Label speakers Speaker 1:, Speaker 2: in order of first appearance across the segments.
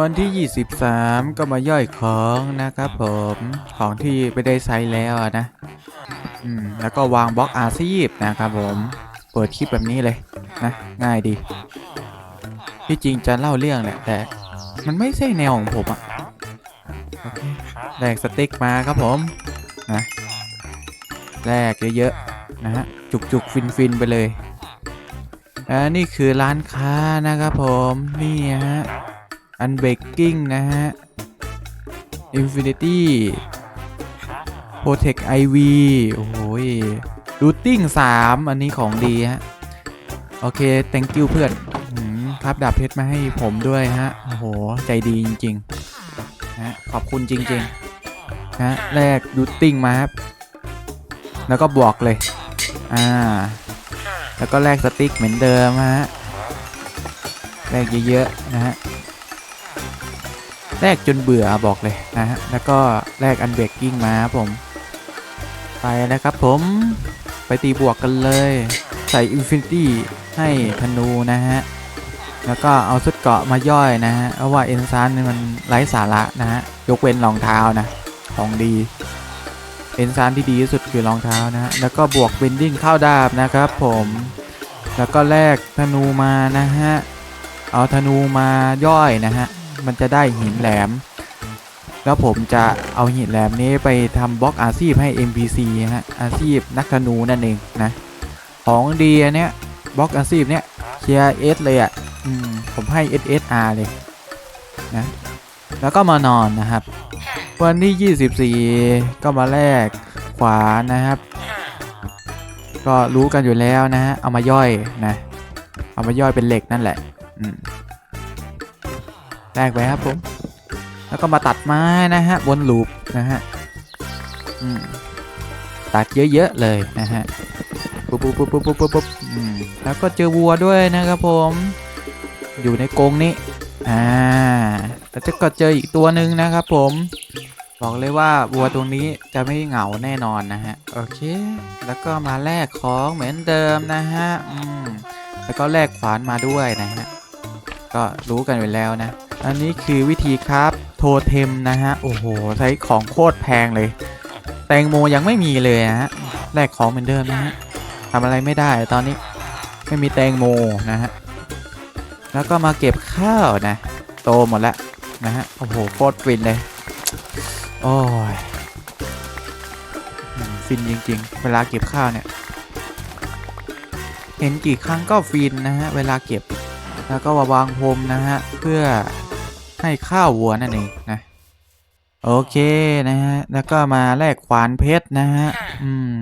Speaker 1: วันที่ 23 ก็มาย่อยของนะครับผมของที่ไม่ได้ใช้แล้วนะ อืม แล้วก็วางบล็อกอาชีพนะครับผมเปิดคลิปแบบนี้เลยนะ ง่ายดี ที่จริงจะเล่าเรื่องแหละแต่ มันไม่ใช่แนวของผมอะแลกสติ๊กมาครับผมนะแลกเยอะๆนะฮะจุกๆ ฟินๆ ไปเลยอ่านี่คือร้านค้านะครับผม นี่ฮะ อันเบกกิ้งนะฮะ Infinity Protect IV โอ้โหรูทติ้ง3อันนี้ของดีฮะ โอเค thank you เพื่อนครับดาบเพชรมาให้ผมด้วยฮะ โอ้โห ใจดีจริงๆนะขอบคุณจริงๆนะแลกรูทติ้งมาครับ แล้วก็บวกเลย อ่า แล้วก็แลกสติ๊กเหมือนเดิมฮะแลกเยอะๆนะฮะ แลกจนเบื่อบอกเลยนะฮะ แล้วก็แลกอันเบรกกิ้งมาครับผม ไปแล้วครับผม ไปตีบวกกันเลย ใส่อินฟินิตี้ให้ธนูนะฮะ แล้วก็เอาชุดเกาะมาย่อยนะฮะ เพราะว่าเอนซานมันไร้สาระนะฮะ ยกเว้นรองเท้านะ ของดี เอนซานที่ดีที่สุดคือรองเท้านะฮะ แล้วก็บวกเบนดิ้งเข้าดาบนะครับผม แล้วก็แลกธนูมานะฮะ เอาธนูมาย่อยนะฮะ มันจะได้หินแหลม แล้วผมจะเอาหินแหลมนี้ไปทำบล็อกอาชีพให้ NPC ฮะอาชีพนักธนูนั่นเองนะของดีอันเนี้ยบล็อกอาชีพเนี้ยเคียร์เอสเลยอะผมให้ SSR เลยนะแล้วก็มานอนนะครับ วันที่ 24 ก็มาแลกขวานนะครับ ก็รู้กันอยู่แล้วนะฮะเอามาย่อยนะ เอามาย่อยเป็นเหล็กนั่นแหละ อืม แลกไปครับผม แล้วก็มาตัดไม้นะฮะบนลูปนะฮะตัดเยอะๆเลยนะฮะปุ๊บปุ๊บปุ๊บปุ๊บปุ๊บปุ๊บแล้วก็เจอวัวด้วยนะครับผม อยู่ในกรงนี้อ่าแล้วจะก็เจออีกตัวหนึ่งนะครับผม บอกเลยว่าวัวตัวนี้จะไม่เหงาแน่นอนนะฮะโอเค แล้วก็มาแลกของเหมือนเดิมนะฮะอืมแล้วก็แลกขวานมาด้วยนะฮะ ก็รู้กันอยู่แล้วนะ อันนี้คือวิธีครับโทเทมนะฮะ โอ้โห ใช้ของโคตรแพงเลย แตงโมยังไม่มีเลยนะฮะแลกของเหมือนเดิมนะฮะทำอะไรไม่ได้ตอนนี้ไม่มีแตงโมนะฮะ แล้วก็มาเก็บข้าวนะ โตหมดแล้วนะฮะ โอ้โหโคตรฟินเลย โอ้ยฟินจริง ๆ เวลาเก็บข้าวเนี่ย เห็นกี่ครั้งก็ฟินนะฮะ เวลาเก็บ แล้วก็มาวางพรมนะฮะ เพื่อให้ข้าววัวนั่นเองนะ โอเคนะฮะ แล้วก็มาแลกขวานเพชรนะฮะ อืม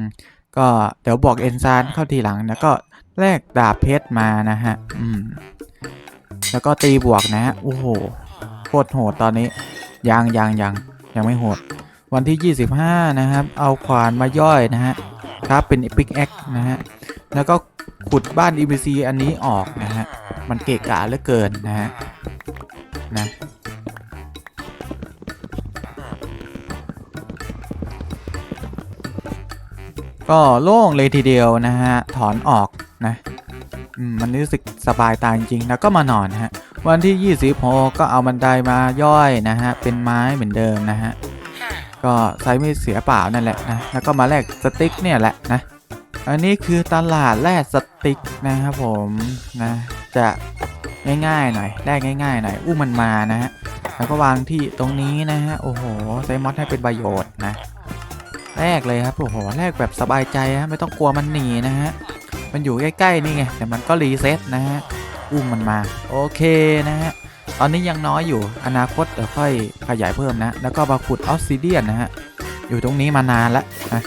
Speaker 1: ก็เดี๋ยวบอกเอนซานเข้าทีหลังแล้วก็แลกดาบเพชรมานะฮะ อืม แล้วก็ตีบวกนะฮะ โอ้โห โคตรโหดตอนนี้ ยังยังยังยังไม่โหด วันที่ 25 นะครับ เอาขวานมาย่อยนะฮะ ครับเป็น Epic X นะฮะ แล้วก็ ขุดบ้าน EBC อันนี้ออกนะฮะ มันเกะกะเหลือเกินนะฮะ นะ ก็โล่งเลยทีเดียวนะฮะ ถอนออกนะมันรู้สึกสบายตาจริงๆ แล้วก็มานอนฮะ วันที่ 26 ก็เอาบันไดมาย่อยนะฮะ เป็นไม้เหมือนเดิมนะฮะ ก็ใช้ไม่เสียเปล่านั่นแหละนะ แล้วก็มาแลกสติ๊กเนี่ยแหละนะ อันนี้คือตลาดแลกสติ๊กนะครับผมนะจะง่ายๆหน่อยแลกง่ายๆหน่อยอู้มันมานะฮะแล้วก็วางที่ตรงนี้นะฮะโอ้โหใช้มอสให้เป็นประโยชน์นะแรกเลยครับโอ้โหแรกแบบสบายใจฮะไม่ต้องกลัวมันหนีนะฮะมันอยู่ใกล้ๆนี่ไงแต่มันก็รีเซ็ตนะฮะอุ้มมันมาโอเคนะฮะตอนนี้ยังน้อยอยู่อนาคตเดี๋ยวค่อยขยายเพิ่มนะ แล้วก็มาขุดออสซิเดียนนะฮะอยู่ตรงนี้มานานแล้วนะ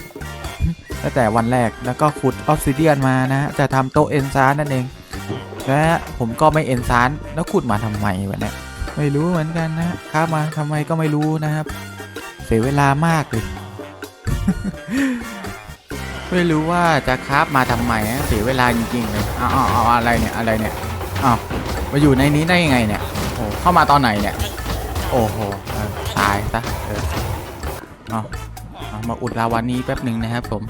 Speaker 1: ตั้งแต่วันแรกแล้วก็ขุดออสซิเดียนมานะฮะจะทำโต๊ะเอนซานนั่นเอง และผมก็ไม่เอนซานแล้วขุดมาทำไมวะเนี่ยไม่รู้เหมือนกันนะค้ามาทำไมก็ไม่รู้นะครับ เสียเวลามากเลยไม่รู้ว่าจะคราฟมาทำไมเสียเวลาจริงๆเลยเอาเอาเอาอะไรเนี่ยอะไรเนี่ยอ้าวมาอยู่ในนี้ได้ยังไงเนี่ยโอ้เข้ามาตอนไหนเนี่ย โอ้โหตายซะเออเอามาอุดลาวานี้แป๊บหนึ่งนะครับผม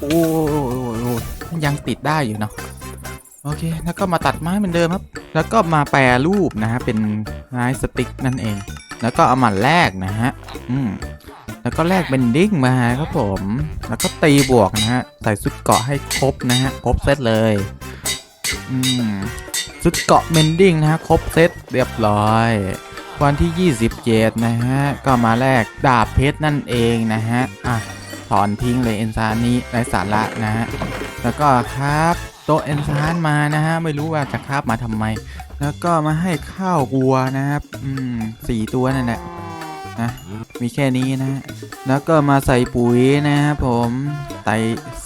Speaker 1: โอ้ยังติดได้อยู่เนาะโอเค แล้วก็มาตัดไม้เหมือนเดิมครับ แล้วก็มาแปรรูปนะฮะ เป็นไม้สติ๊กนั่นเอง แล้วก็เอามาแลกนะฮะ อืม แล้วก็แลกเป็นดิ้งมาครับผม แล้วก็ตีบวกนะฮะ ใส่ชุดเกาะให้ครบนะฮะ ครบเซตเลย อืมชุดเกาะเมนดิ้งนะฮะ ครบเซตเรียบร้อย วันที่ 27 นะฮะ ก็มาแลกดาบเพชรนั่นเองนะฮะ อะ ถอนทิ้งเลยเอนซานนี้ไร้สาระนะฮะแล้วก็ครับโต๊ะเอนซานมานะฮะไม่รู้ว่าจะคราบมาทำไม แล้วก็มาให้ข้าววัวนะครับอืมสี่ตัวนั่นแหละนะมีแค่นี้นะ แล้วก็มาใส่ปุ๋ยนะครับผมใส่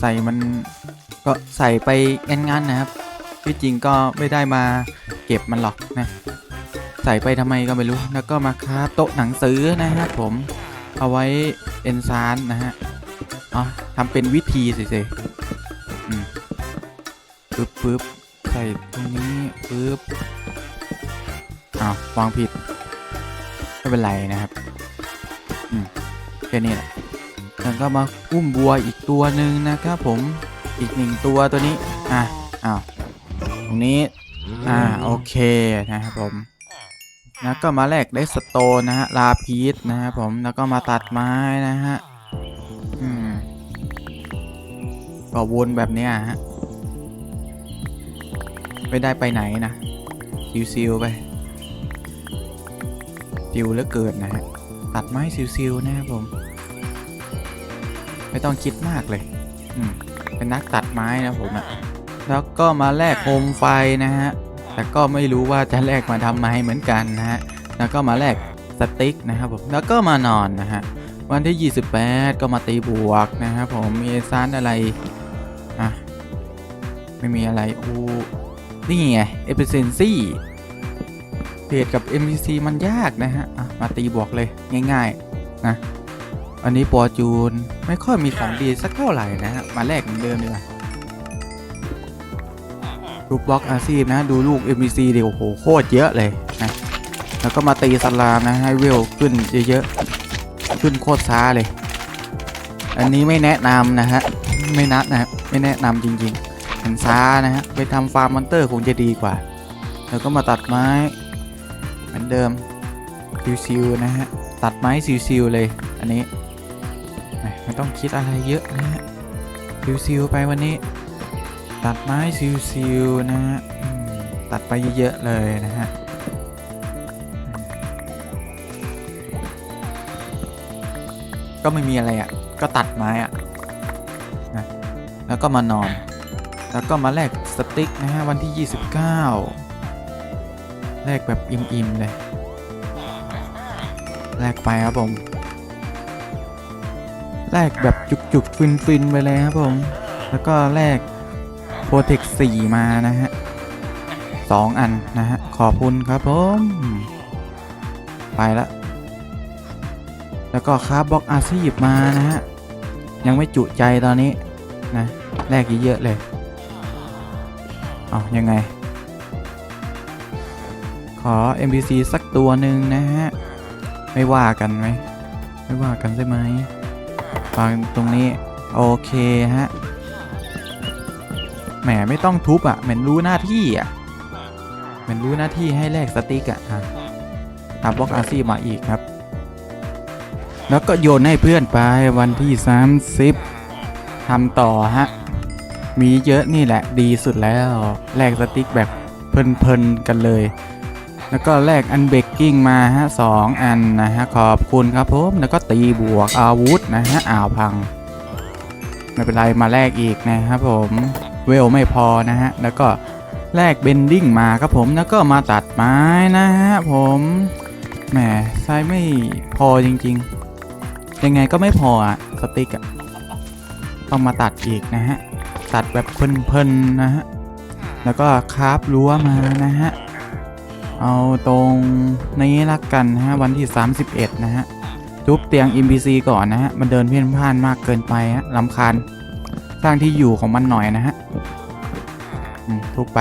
Speaker 1: ใส่มันก็ใส่ไปงั้นๆนะครับที่จริงก็ไม่ได้มาเก็บมันหรอกนะ ใส่ไปทำไมก็ไม่รู้ แล้วก็มาคราฟโต๊ะหนังสือนะครับผมเอาไว้เอนซานนะฮะ อ๋อทำเป็นวิธีสิสิอืมปึ๊บปึ๊บใส่ตรงนี้ปึ๊บอ้าววางผิด ไม่เป็นไรนะครับอืมแค่นี้แหละแล้วก็มาอุ้มบัวอีกตัวหนึ่งนะครับผมอีกหนึ่งตัวตัวนี้ อะอ้าวตรงนี้ อ่า โอเคนะครับผมแล้วก็มาแลกได้สโตนนะฮะลาพีสนะครับผมแล้วก็มาตัดไม้นะฮะ ก็วนแบบเนี้ยฮะ ไม่ได้ไปไหนนะซิวๆไปซิวเหลือเกินนะฮะ ตัดไม้ซิวๆนะครับผม ไม่ต้องคิดมากเลย อืม เป็นนักตัดไม้นะผมอะแล้วก็มาแลกโคมไฟนะฮะ แต่ก็ไม่รู้ว่าจะแลกมาทำไมเหมือนกันนะฮะ แล้วก็มาแลกสติ๊กนะครับผม แล้วก็มานอนนะฮะวันที่ 28 ก็มาตีบวกนะครับผมมีซานอะไร ไม่มีอะไรอูนี่ไง efficiency เพจกับ MVC มันยากนะฮะอะมาตีบวกเลยง่ายๆนะอันนี้ปอจูนไม่ค่อยมีของดีสักเท่าไหร่นะฮะมาแลกเหมือนเดิมดีกว่าลูกบล็อกอาซีพนะดูลูก MVC ดิโอ้โหโคตรเยอะเลยนะแล้วก็มาตีสลามนะให้เวลขึ้นเยอะๆขึ้นโคตรช้าเลย อันนี้ไม่แนะนำนะฮะไม่นัดนะครับไม่แนะนำจริงๆ มันช้านะฮะ ไปทำฟาร์มมอนเตอร์คงจะดีกว่า แล้วก็มาตัดไม้ เหมือนเดิมซิวๆนะฮะ ตัดไม้ซิวๆเลยอันนี้ ไม่ต้องคิดอะไรเยอะนะฮะซิวๆไปวันนี้ ตัดไม้ซิวๆนะฮะตัดไปเยอะๆเลยนะฮะก็ไม่มีอะไรอะ ก็ตัดไม้อะนะแล้วก็มานอน แล้วก็มาแลกสติ๊กนะฮะวันที่ 29 แลกแบบอิ่มๆเลยแลกไปครับผม แลกแบบจุกๆ ฟินๆ ไปเลยครับผม แล้วก็แลกโปรเทค4มานะฮะสองอันนะฮะ ขอบคุณครับผม ไปละ แล้วก็คาร์บล็อกอาชีพมานะฮะ ยังไม่จุใจตอนนี้นะ แลกเยอะๆเลย เอายังไง ขอ NPC สักตัวหนึ่งนะฮะ ไม่ว่ากันไหม ไม่ว่ากันใช่ไหมฟังตรงนี้ โอเคฮะ แหมไม่ต้องทุบอะเหมือนรู้หน้าที่อะเหมือนรู้หน้าที่ให้แลกสติ๊กอะอะอัพบล็อกอาซี่มาอีกครับ แล้วก็โยนให้เพื่อนไปวันที่ 30ทำต่อฮะ มีเยอะนี่แหละดีสุดแล้วแลกสติ๊กแบบเพลินๆกันเลย แล้วก็แลกอันเบกกิ้งมาฮะสองอันนะฮะขอบคุณครับผมแล้วก็ตีบวกอาวุธนะฮะอ้าวพังไม่เป็นไรมาแลกอีกนะครับผมเวลไม่พอนะฮะแล้วก็แลกเบนดิ้งมาครับผมแล้วก็มาตัดไม้นะฮะผมแหมใช้ไม่พอจริงๆ ยังไงก็ไม่พออะสติ๊กอะต้องมาตัดอีกนะฮะ ตัดแบบเพลินๆนะฮะ แล้วก็คราฟรั้วมานะฮะ เอาตรงนี้ละกันนะฮะ วันที่ 31 นะฮะทุบเตียง NPC ก่อนนะฮะ มันเดินเพี้ยนพ่านมากเกินไปฮะลำคาญ สร้างที่อยู่ของมันหน่อยนะฮะอืมทุบไป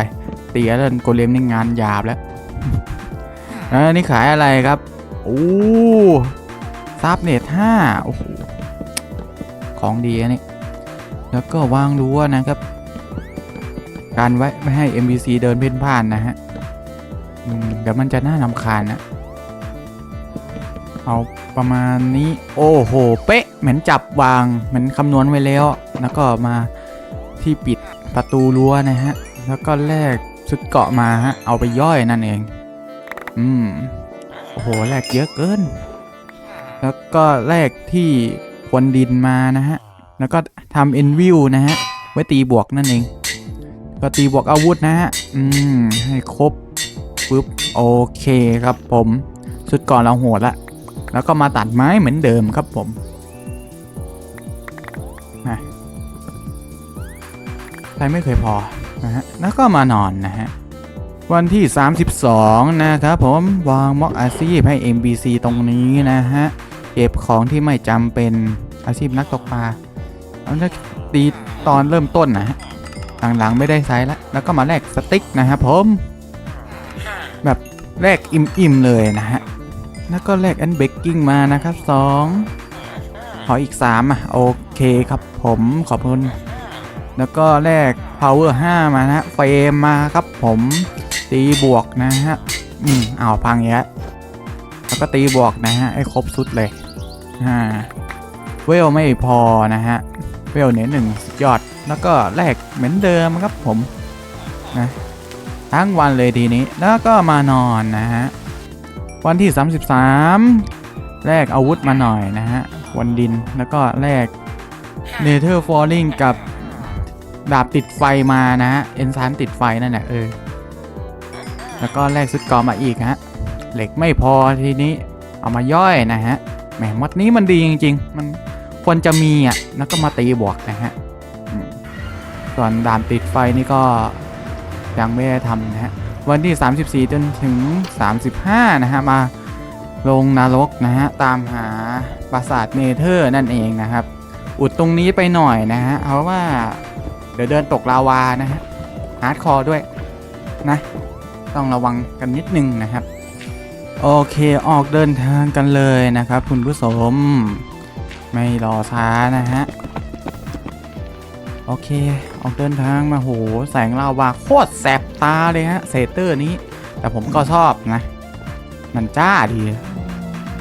Speaker 1: เตียแล้วโกเลมนี่งานหยาบแล้วแล้วอันนี่ขายอะไรครับ โอ้ซับเน็ตห้าโอ้โห ของดีอันนี้ แล้วก็วางรั้วนะครับ การไว้ไม่ให้ MBC เดินเพ่นพ่านนะฮะเดี๋ยวมันจะน่านำคาญนะ เอาประมาณนี้โอ้โห เป๊ะ เหมือนจับวางเหมือนคำนวณไว้แล้ว แล้วก็มาที่ปิดประตูรั้วนะฮะ แล้วก็แลกชุดเกาะมาฮะ เอาไปย่อยนั่นเอง อืม โอ้โห แลกเยอะเกิน แล้วก็แลกที่ควนดินมานะฮะ แล้วก็ ทำเอ็นวิวนะฮะ ไว้ตีบวกนั่นเอง ก็ตีบวกอาวุธนะฮะ อืม ให้ครบปุ๊บ โอเคครับผมชุดก่อนเราโหดละ แล้วก็มาตัดไม้เหมือนเดิมครับผมนะใครไม่เคยพอนะฮะ แล้วก็มานอนนะฮะ วันที่ 32 นะครับผมวางม็อกอาชีพให้ MBC ตรงนี้นะฮะ เก็บของที่ไม่จำเป็นอาชีพนักตกปลา เอาจะตีตอนเริ่มต้นนะฮะหลังๆไม่ได้ใช้แล้วแล้วก็มาแลกสติ๊กนะครับผม แบบแลกอิ่มๆเลยนะฮะ แล้วก็แลกอันเบกกิ้งมานะครับสองขออีก3อะโอเคครับผมขอบคุณแล้วก็แลก power 5 มานะฮะเฟรมมาครับผมตีบวกนะฮะ อืมเอาพังเยอะแล้วก็ตีบวกนะฮะ ให้ครบสุดเลยอ่าเวลไม่พอนะฮะ เวลเหนือหนึ่งสุดยอด แล้วก็แลกเหมือนเดิมครับผมนะทั้งวันเลยทีนี้แล้วก็มานอนนะฮะ วันที่ 33 แลกอาวุธมาหน่อยนะฮะ วันดินแล้วก็แลก Nether Falling กับดาบติดไฟมานะฮะ เอนซานติดไฟนั่นแหละเออ แล้วก็แลกชุดเกอมาอีกฮะ เหล็กไม่พอทีนี้เอามาย่อยนะฮะ แหมมัดนี้มันดีจริง ๆ มัน ควรจะมีอะแล้วก็มาตีบวกนะฮะส่วนด่านติดไฟนี่ก็ยังไม่ได้ทำนะฮะวันที่ 34 จนถึง 35 นะฮะ มาลงนรกนะฮะ ตามหาปราสาทเนเธอร์นั่นเองนะครับ อุดตรงนี้ไปหน่อยนะฮะ เพราะว่าเดี๋ยวเดินตกลาวานะฮะ ฮาร์ดคอร์ด้วยนะ ต้องระวังกันนิดนึงนะครับ โอเคออกเดินทางกันเลยนะครับ คุณผู้ชม ไม่รอช้านะฮะ โอเค ออกเดินทางมาโห แสงลาวาโคตรแสบตาเลยฮะ เซเตอร์นี้ แต่ผมก็ชอบนะ มันจ้าดี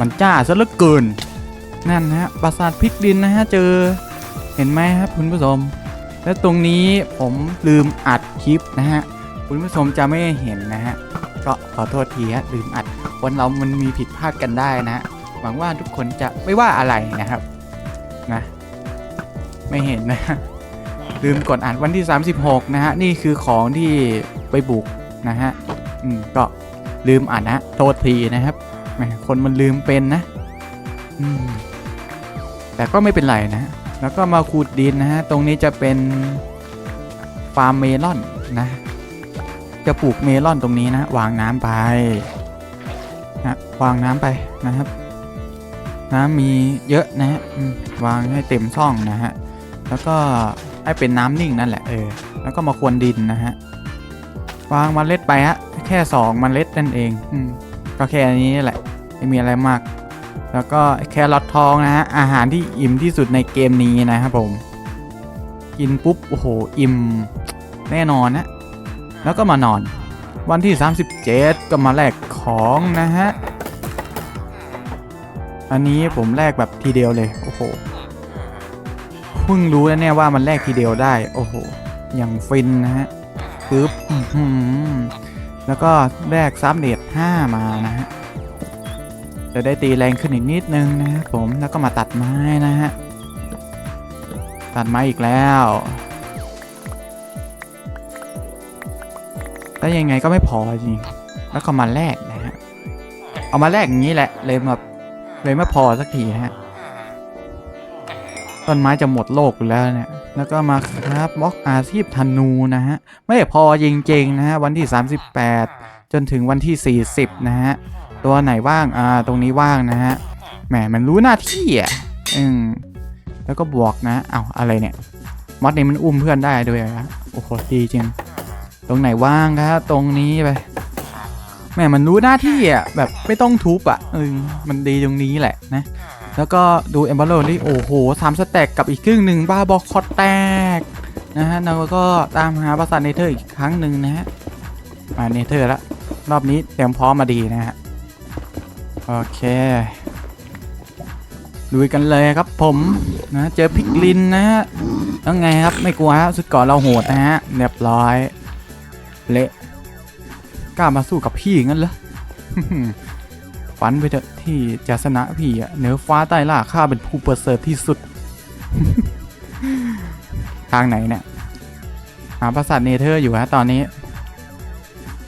Speaker 1: มันจ้าซะเหลือเกิน นั่นนะฮะ ปราสาทพลิกดินนะฮะ เจอ เห็นไหมครับคุณผู้ชม แล้วตรงนี้ผมลืมอัดคลิปนะฮะ คุณผู้ชมจะไม่เห็นนะฮะ ก็ขอโทษทีฮะลืมอัดคนเรามันมีผิดพลาดกันได้นะฮะหวังว่าทุกคนจะไม่ว่าอะไรนะครับ นะ ไม่เห็นนะ ลืมกดอ่านวันที่ 36 นะฮะ นี่คือของที่ไปบุกนะฮะ อืม ก็ลืมอ่านนะโทษทีนะครับแหมคนมันลืมเป็นนะ อืม แต่ก็ไม่เป็นไรนะ แล้วก็มาขูดดินนะฮะ ตรงนี้จะเป็นฟาร์มเมลอนนะ จะปลูกเมลอนตรงนี้นะ วางน้ำไปนะวางน้ำไปนะครับ น้ำมีเยอะนะฮะอืมวางให้เต็มช่องนะฮะ แล้วก็ให้เป็นน้ำนิ่งนั่นแหละเออ แล้วก็มาควนดินนะฮะ วางมเมล็ดไปฮะ แค่สองมเมล็ดนั่นเองอืมก็แค่นี้แหละไม่มีอะไรมาก แล้วก็แครอททองนะฮะ อาหารที่อิ่มที่สุดในเกมนี้นะครับผม กินปุ๊บโอ้โหอิ่มแน่นอนนะ แล้วก็มานอน วันที่ 37 ก็มาแลกของนะฮะ อันนี้ผมแลกแบบทีเดียวเลย โอ้โหเพิ่งรู้นะเนี่ยว่ามันแลกทีเดียวได้ โอ้โห อย่างฟินนะฮะปึ๊บแล้วก็แลกซับเดท5มานะฮะ จะได้ตีแรงขึ้นอีกนิดนึงนะครับผม แล้วก็มาตัดไม้นะฮะ ตัดไม้อีกแล้วแต่ยังไงก็ไม่พอจริง แล้วก็มาแลกนะฮะ เอามาแลกอย่างนี้แหละ เลยแบบ เลยไม่พอสักทีฮะต้นไม้จะหมดโลกอยู่แล้วเนี่ย แล้วก็มาครับบล็อกอาชีพธนูนะฮะ ไม่พอจริงๆนะฮะ วันที่ 38 จนถึงวันที่ 40 นะฮะ ตัวไหนว่าง อ่า ตรงนี้ว่างนะฮะ แหม มันรู้หน้าที่อะ อืม แล้วก็บวกนะ เอา้าอะไรเนี่ย มอดนี้มันอุ้มเพื่อนได้ด้วยนะโอ้โห ดีจริง ตรงไหนว่างครับ ตรงนี้ไป แหมมันรู้หน้าที่อะแบบไม่ต้องทุบอะเออมันดีตรงนี้แหละนะแล้วก็ดูเอมเบอร์นี่โอ้โหสามสแต็กกับอีกครึ่งหนึ่งบ้าบอกคอแตกนะฮะแล้วก็ตามหาปราสาทเนเธอร์อีกครั้งหนึ่งนะฮะมาเนเธอร์ละรอบนี้เตรียมพร้อมมาดีนะฮะโอเคลุยกันเลยครับผมนะเจอพิกลินนะฮะแล้วไงครับไม่กลัวฮะสุดก่อนเราโหดนะฮะเรียบร้อยเละ กล้ามาสู้กับพี่งั้นเหรอฝันไปเถอะที่จะชนะพี่อะเหนือฟ้าใต้ล่าข้าเป็นผู้ประเสริฐที่สุด ทางไหนเนี่ย หาปราสาทเนเธอร์อยู่ฮะตอนนี้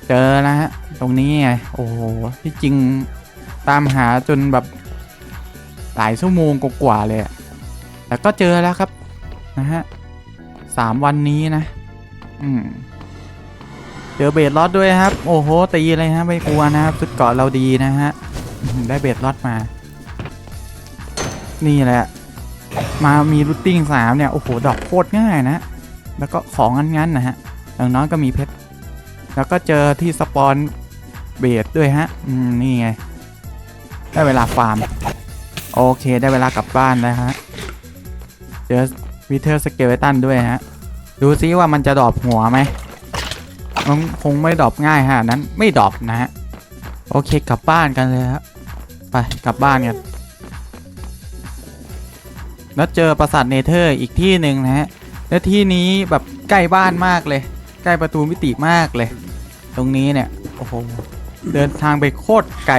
Speaker 1: เจอนะฮะ ตรงนี้ไง โอ้โห ที่จริงตามหาจนแบบหลายชั่วโมงกว่าเลยแต่ก็เจอแล้วครับ นะฮะสามวันนี้นะ อืม เจอเบดลอดด้วยครับ โอ้โหตีเลยฮะไม่กลัวนะครับชุดเกาะเราดีนะฮะได้เบดลอดมา นี่แหละ มามีรูทติ้งสามเนี่ย โอ้โหดอกโคตรง่ายนะ แล้วก็ของงั้นๆนะฮะอย่างน้อยก็มีเพชรแล้วก็เจอที่สปอนเบดด้วยฮะอืมนี่ไง ได้เวลาฟาร์ม โอเคได้เวลากลับบ้านแล้วฮะเจอวิเทอร์สเกลตันด้วยฮะดูซิว่ามันจะดอปหัวไหม มันคงไม่ดอปง่ายฮะนั้นไม่ดอปนะฮะโอเคกลับบ้านกันเลยครับไปกลับบ้านกันแล้วเจอปราสาทเนเธอร์อีกที่หนึ่งนะฮะและที่นี้แบบใกล้บ้านมากเลย ใกล้ประตูมิติมากเลย ตรงนี้เนี่ยโอ้โหเดินทางไปโคตรไกล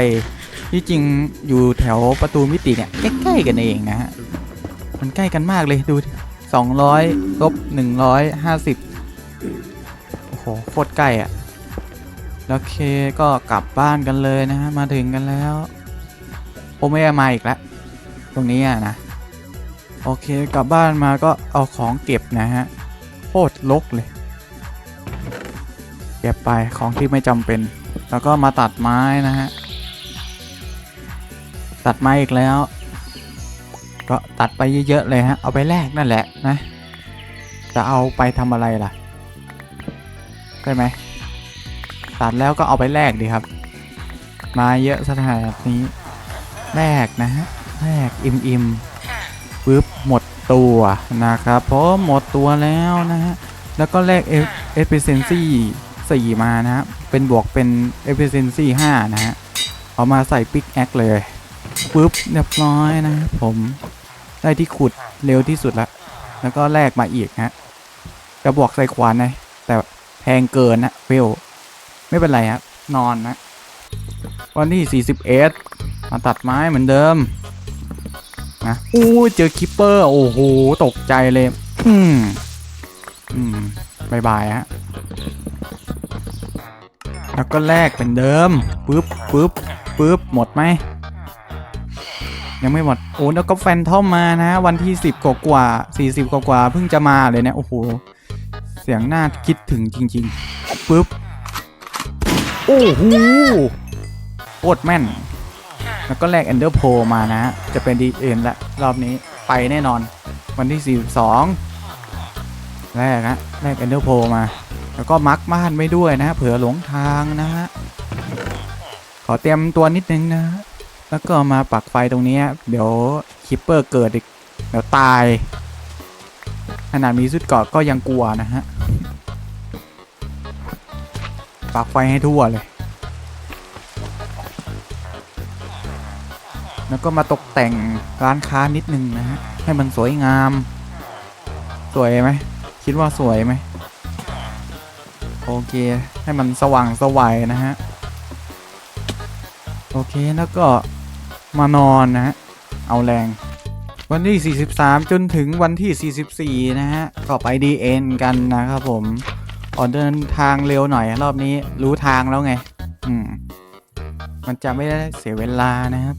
Speaker 1: ที่จริงอยู่แถวประตูมิติเนี่ยใกล้ๆกันเองนะฮะมันใกล้กันมากเลยดู200ลบ150 โหโคตรใกล้อะ่ะแล้วเคก็กลับบ้านกันเลยนะฮะมาถึงกันแล้วโอเมะมาอีกแล้วตรงนี้อะนะโอเคกลับบ้านมาก็เอาของเก็บนะฮะโคตรลกเลยเก็บไปของที่ไม่จำเป็น แล้วก็มาตัดไม้นะฮะตัดไม้อีกแล้ว ก็ตัดไปเยอะๆเลยฮะเอาไปแลกนั่นแหละนะจะเอาไปทำอะไรล่ะ ใช่ไหมตัดแล้วก็เอาไปแลกดีครับ มาเยอะสถานนี้แลกนะฮะแลกอิมอิมปึ๊บหมดตัวนะครับเพราะหมดตัวแล้วนะฮะแล้วก็แลกเอฟเฟซนซี่สี่มานะฮะเป็นบวกเป็นเอฟเฟซนซี่ห้านะฮะเอามาใส่ปิกแอคเลยปึ๊บเรียบร้อยนะครับผมได้ที่ขุดเร็วที่สุดละแล้วก็แลกมาอีกฮะจะบวกใส่ขวานนะแต่ แพงเกินนะเวลไม่เป็นไรครับนอนนะ วันที่41มาตัดไม้เหมือนเดิมนะอู้เจอคิปเปอร์โอ้โหตกใจเลย อืมอืมบายบายฮะแล้วก็แลกเป็นเดิมปึ๊บปึ๊บปึ๊บหมดไหมยังไม่หมดโอ้แล้วก็แฟนทอมมานะ วันที่ 10 กว่ากว่า40 กว่ากว่าเพิ่งจะมาเลยเนี่ยโอ้โห เสียงน่าคิดถึงจริงๆปึ๊บ โอ้โหโคตรแม่น แล้วก็แลก Ender p o มานะ จะเป็นดีเอ็นละ รอบนี้ไปแน่นอน วันที่ 42 แรกฮะแลก Ender p o มา แล้วก็มักบ้านไม่ด้วยนะ เผื่อหลงทางนะฮะ ขอเตรียมตัวนิดนึงนะ แล้วก็มาปักไฟตรงนี้ เดี๋ยวคิปเปอร์เกิดอีก เดี๋ยวตาย ขนาดมีสุดเกาะก็ยังกลัวนะฮะปักไฟให้ทั่วเลย แล้วก็มาตกแต่งร้านค้านิดนึงนะฮะ ให้มันสวยงาม สวยไหม คิดว่าสวยไหม โอเค ให้มันสว่างสวัยนะฮะ โอเค แล้วก็มานอนนะฮะ เอาแรง วันที่ 43 จนถึงวันที่ 44 นะฮะก็ไปดีเอ็นกันนะครับผมออกเดินทางเร็วหน่อยรอบนี้รู้ทางแล้วไง อืม มันจะไม่ได้เสียเวลานะครับ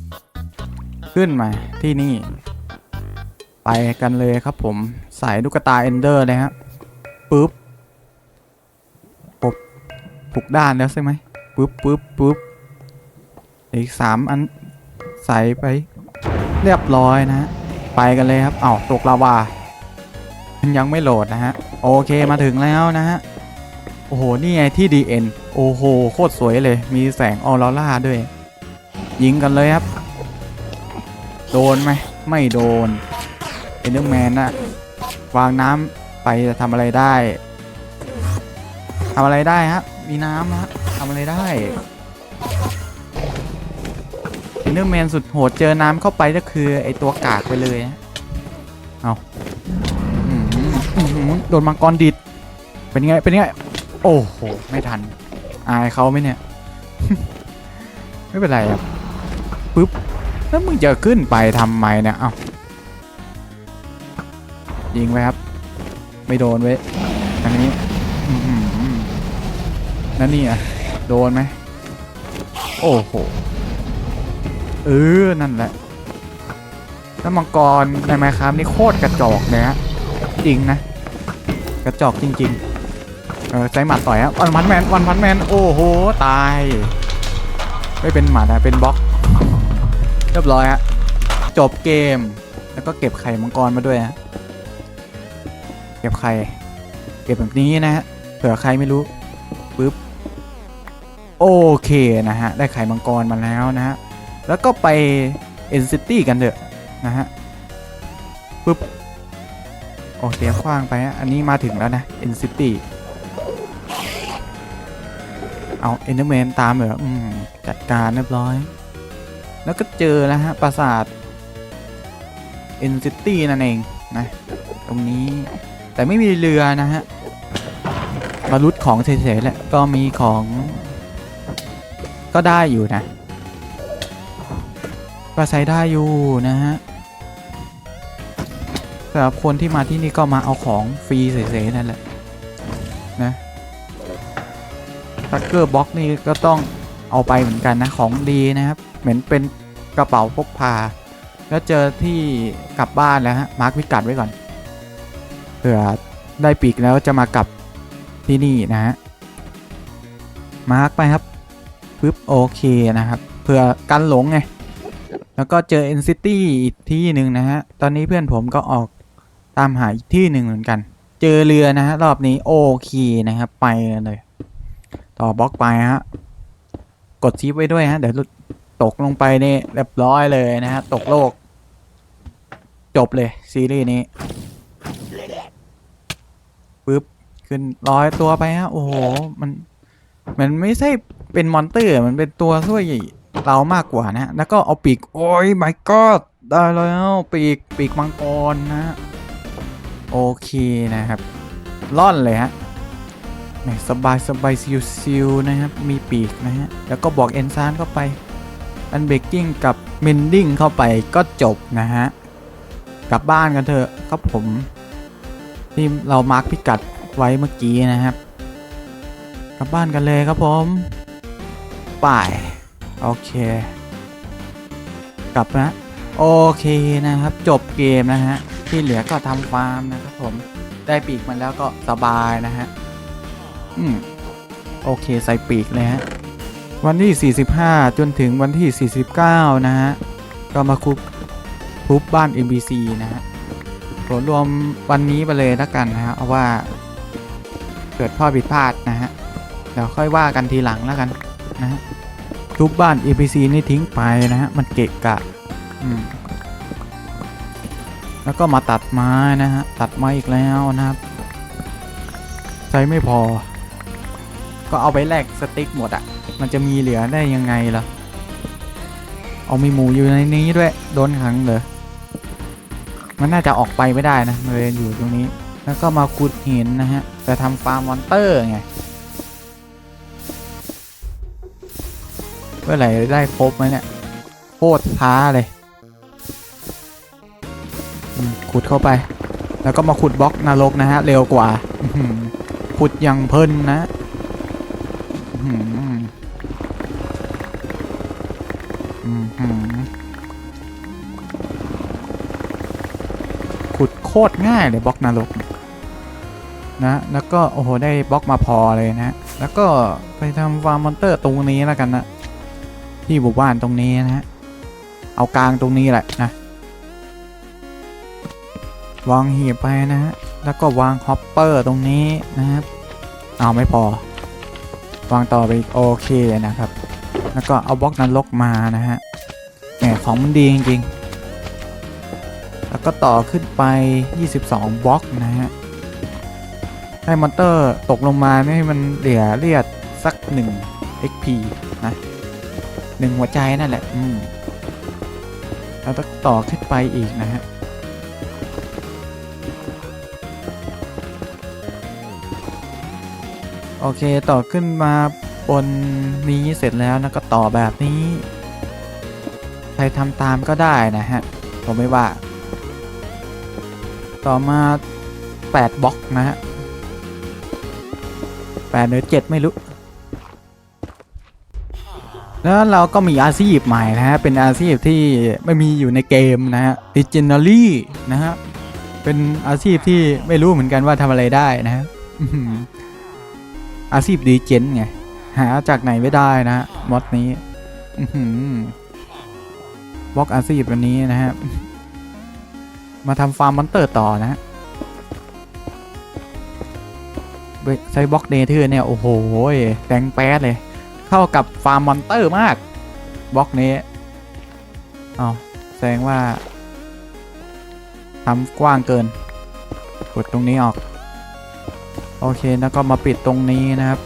Speaker 1: ขึ้นมาที่นี่ ไปกันเลยครับผม สายลูกตาเอนเดอร์เลยฮะปึ๊บปุ๊บถูกด้านแล้วใช่ไหมปึ๊บปึ๊บปึ๊บอีกสามอันใส่ไปเรียบร้อยนะฮะ ไปกันเลยครับ เอ้าตกลาวามันยังไม่โหลดนะฮะ โอเคมาถึงแล้วนะฮะ โอ้โห นี่ไงที่ DN โอ้โห โคตรสวยเลย มีแสงออรราด้วย ยิงกันเลยครับ โดนไหม ไม่โดนเอ็นเดอร์แมนนะวางน้ำไปจะทำอะไรได้ทำอะไรได้ฮะ มีน้ำฮะทำอะไรได้ เนอร์แมนสุดโหดเจอน้ำเข้าไปก็คือไอตัวกากไปเลย เอาโดนมังกรดิด เป็นไง เป็นไง โอ้โห ไม่ทัน อายเขาไหมเนี่ย ไม่เป็นไรครับปึ๊บ แล้วมึงจะขึ้นไปทำไมเนี่ย เอายิงไว้ครับ ไม่โดนเว้ยอันนี้นั่นนี่อะ โดนไหม โอ้โห เออ นั่นแหละแล้วมังกรในไมค์ครับนี่โคตรกระจอกเลยฮะจริงนะ กระจอกจริง ๆ เออใช้หมัดต่อยฮะวันพันแมนวันพันแมนโอ้โห ตาย ไม่เป็นหมัดอะเป็นบล็อก เรียบร้อยฮะจบเกม แล้วก็เก็บไข่มังกรมาด้วยฮะเก็บไข่เก็บแบบนี้นะฮะเผื่อใครไม่รู้ปึ๊บโอเคนะฮะได้ไข่มังกรมาแล้วนะฮะ แล้วก็ไป n c i t y กันเถอะนะฮะปึ๊บโอเคคว้างไปฮะอันนี้มาถึงแล้วนะ n c i t y เอา e n d e r m a n ตามเหรออืมจัดการเรียบร้อย แล้วก็เจอแล้วฮะปราสาท n c i t y นั่นเองนะตรงนี้แต่ไม่มีเรือนะฮะมารุดของเฉยๆแหละก็มีของก็ได้อยู่นะ ก็ใช้ได้อยู่นะฮะสำหรับคนที่มาที่นี่ก็มาเอาของฟรีเฉยๆนั่นแหละนะทักเกอร์บ็อกนี่ก็ต้องเอาไปเหมือนกันนะของดีนะครับ เหมือนเป็นกระเป๋าพกพา แล้วเจอที่กลับบ้านแล้วฮะมาร์คพิกัดไว้ก่อนเผื่อได้ปีกแล้วจะมากลับที่นี่นะฮะมาร์คไปครับปึ๊บโอเคนะครับเผื่อกันหลงไง แล้วก็เจอ n c i t y อีกที่หนึ่งนะฮะ ตอนนี้เพื่อนผมก็ออกตามหาอีกที่หนึ่งเหมือนกัน เจอเรือนะฮะ รอบนี้โอเคนะครับ ไปเลย ต่อบล็อกไปฮะ กดชิปไว้ด้วยฮะ เดี๋ยวตกลงไปนี่เรียบร้อยเลยนะฮะ ตกโลก จบเลยซีรีส์นี้ปึ๊บขึ้นร้อยตัวไปฮะ โอ้โห มัน มันไม่ใช่เป็นมอนเตอร์ มันเป็นตัวช่วย เรามากกว่านะ แล้วก็เอาปีก โอ้ย my god ได้แล้วปีกปีกมังกรนะ โอเคนะครับล่อนเลยฮะแหมสบายสบายซิวซิวนะครับ มีปีกนะฮะ แล้วก็บอกเอนซานเข้าไป อันเบกกิ้งกับเมนดิ้งเข้าไปก็จบนะฮะ กลับบ้านกันเถอะครับผมที่เรามาร์คพิกัดไว้เมื่อกี้นะครับ กลับบ้านกันเลยครับผม ไป โอเค กลับนะ โอเคนะครับ จบเกมนะฮะ ที่เหลือก็ทำฟาร์มนะครับผม ได้ปีกมันแล้วก็สบายนะฮะ อืม โอเคใส่ปีกเลยฮะ วันที่ 45 จนถึงวันที่ 49 นะฮะ ก็มาคุบคุบบ้าน MBC นะฮะผลรวมวันนี้ไปเลยแล้วกันนะฮะ เพราะว่าเกิดข้อผิดพลาดนะฮะ เดี๋ยวค่อยว่ากันทีหลังแล้วกันนะฮะ ทุบบ้าน APC นี่ทิ้งไปนะฮะ มันเกะกะแล้วก็มาตัดไม้นะฮะ ตัดไม้อีกแล้วนะครับ ใช้ไม่พอ ก็เอาไปแลกสติ๊กหมดอะ่ะ มันจะมีเหลือได้ยังไงล่ะ เอามีหมูอยู่ในนี้ด้วย โดนขังเลยมันน่าจะออกไปไม่ได้นะมันเลยอยู่ตรงนี้ แล้วก็มาขุดหินนะฮะ จะทำฟาร์มมอนเตอร์ไง เมื่อไหร่ได้ครบไหมเนี่ยโคตรช้าเลยขุดเข้าไป แล้วก็มาขุดบล็อกนรกนะฮะ เร็วกว่าขุดย่างเพลินนะขุดโคตรง่ายเลยบล็อกนรกนะ แล้วก็ โอ้โห ได้บล็อกมาพอเลยนะ แล้วก็ไปทำฟาร์มมอนเตอร์ตรงนี้แล้วกันนะ ที่หมู่บ้านตรงนี้นะฮะ เอากลางตรงนี้แหละนะ วางหีบไปนะฮะ แล้วก็วางฮอปเปอร์ตรงนี้นะครับเอาไม่พอ วางต่อไปโอเคนะครับ แล้วก็เอาบล็อกนั้นลกมานะฮะแหมของมันดีจริงๆ แล้วก็ต่อขึ้นไป 22 บล็อกนะฮะให้มอนเตอร์ตกลงมาให้มันเหลือเลียดสัก 1 XP นะ หนึ่งหัวใจนั่นแหละ อืม เราต้องต่อขึ้นไปอีกนะฮะ โอเคต่อขึ้นมาบนนี้เสร็จแล้วนะก็ต่อแบบนี้ ใครทำตามก็ได้นะฮะ ผมไม่ว่า ต่อมา8บล็อกนะฮะ8หรือ7ไม่รู้ แล้วเราก็มีอาชีพใหม่นะฮะ เป็นอาชีพที่ไม่มีอยู่ในเกมนะฮะ Legendary นะฮะ เป็นอาชีพที่ไม่รู้เหมือนกันว่าทำอะไรได้นะฮะอาชีพดีเจนไง หาจากไหนไม่ได้นะฮะมอดนี้บล็อกอาชีพวันนี้นะฮะ มาทำฟาร์มมอนเตอร์ต่อนะฮะใช้บล็อกเนเธอร์เนี่ย โอ้โหแดงแป๊ดเลย เข้ากับฟาร์มมอนเตอร์มากบล็อกนี้เอาแสดงว่าทำกว้างเกินกดตรงนี้ออก โอเคแล้วก็มาปิดตรงนี้นะครับ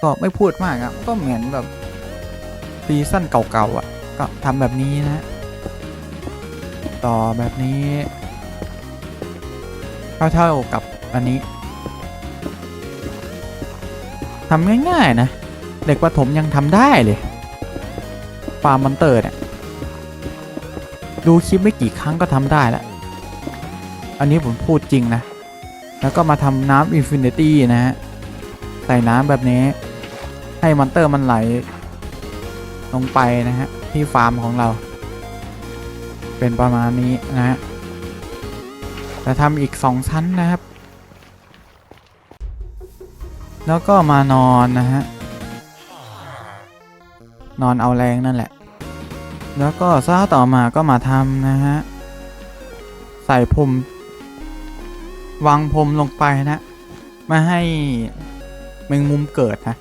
Speaker 1: ก็ไม่พูดมากครับก็เหมือนแบบซีซั่นเก่าๆอะ ก็ทำแบบนี้นะ ต่อแบบนี้เท่าๆกับ อันนี้ทำง่ายๆนะ เด็กประถมยังทำได้เลยฟาร์มมอนเตอร์เนี่ยดูคลิปไม่กี่ครั้งก็ทำได้แล้ว อันนี้ผมพูดจริงนะ แล้วก็มาทำน้ำอินฟินิตี้นะฮะ ใส่น้ำแบบนี้ ให้มอนเตอร์มันไหล ลงไปนะฮะ ที่ฟาร์มของเรา เป็นประมาณนี้นะฮะ จะทำอีกสองชั้นนะครับ แล้วก็มานอนนะฮะ นอนเอาแรงนั่นแหละ แล้วก็ซ้าต่อมาก็มาทำนะฮะ ใส่พรมวางพรมลงไปนะ มาให้แมงมุมเกิดนะ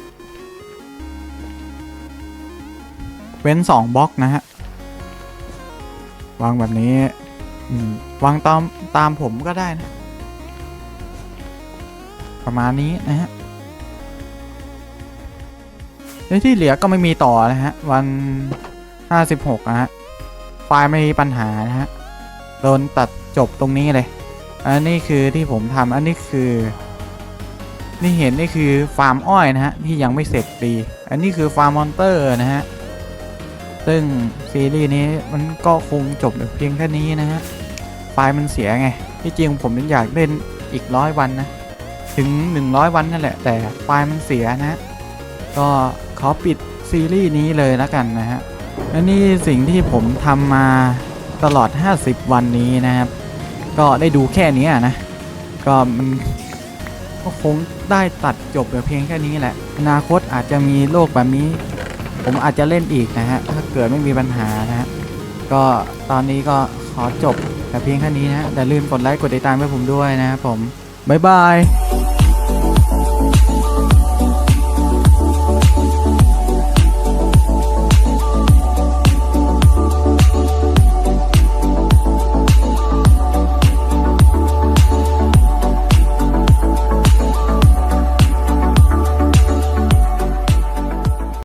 Speaker 1: เว้นสองบล็อกนะฮะ วางแบบนี้วางตามตามผมก็ได้นะ ประมาณนี้นะฮะ ในที่เหลือก็ไม่มีต่อนะฮะ วัน 56นะฮะ ไฟล์ไม่มีปัญหานะฮะ โดนตัดจบตรงนี้เลย อันนี้คือที่ผมทำอันนี้คือนี่เห็นนี่คือฟาร์มอ้อยนะฮะที่ยังไม่เสร็จดี อันนี้คือฟาร์มมอนเตอร์นะฮะ ซึ่งซีรีส์นี้มันก็คงจบเพียงแค่นี้นะฮะ ไฟล์มันเสียไง ที่จริงผมอยากเล่นอีกร้อยวันนะ ถึง 100 วันนั่นแหละแต่ไฟล์มันเสียนะ ก็ขอปิดซีรีส์นี้เลยแล้วกันนะฮะและนี่สิ่งที่ผมทำมาตลอด 50 วันนี้นะครับ ก็ได้ดูแค่นี้นะ ก็มันก็คงได้ตัดจบแต่เพียงแค่นี้แหละ อนาคตอาจจะมีโลกแบบนี้ ผมอาจจะเล่นอีกนะฮะ ถ้าเกิดไม่มีปัญหานะฮะ ก็ตอนนี้ก็ขอจบแต่เพียงแค่นี้นะฮะอย่าลืมกดไลค์กดติดตามให้ผมด้วยนะครับผม บ๊ายบาย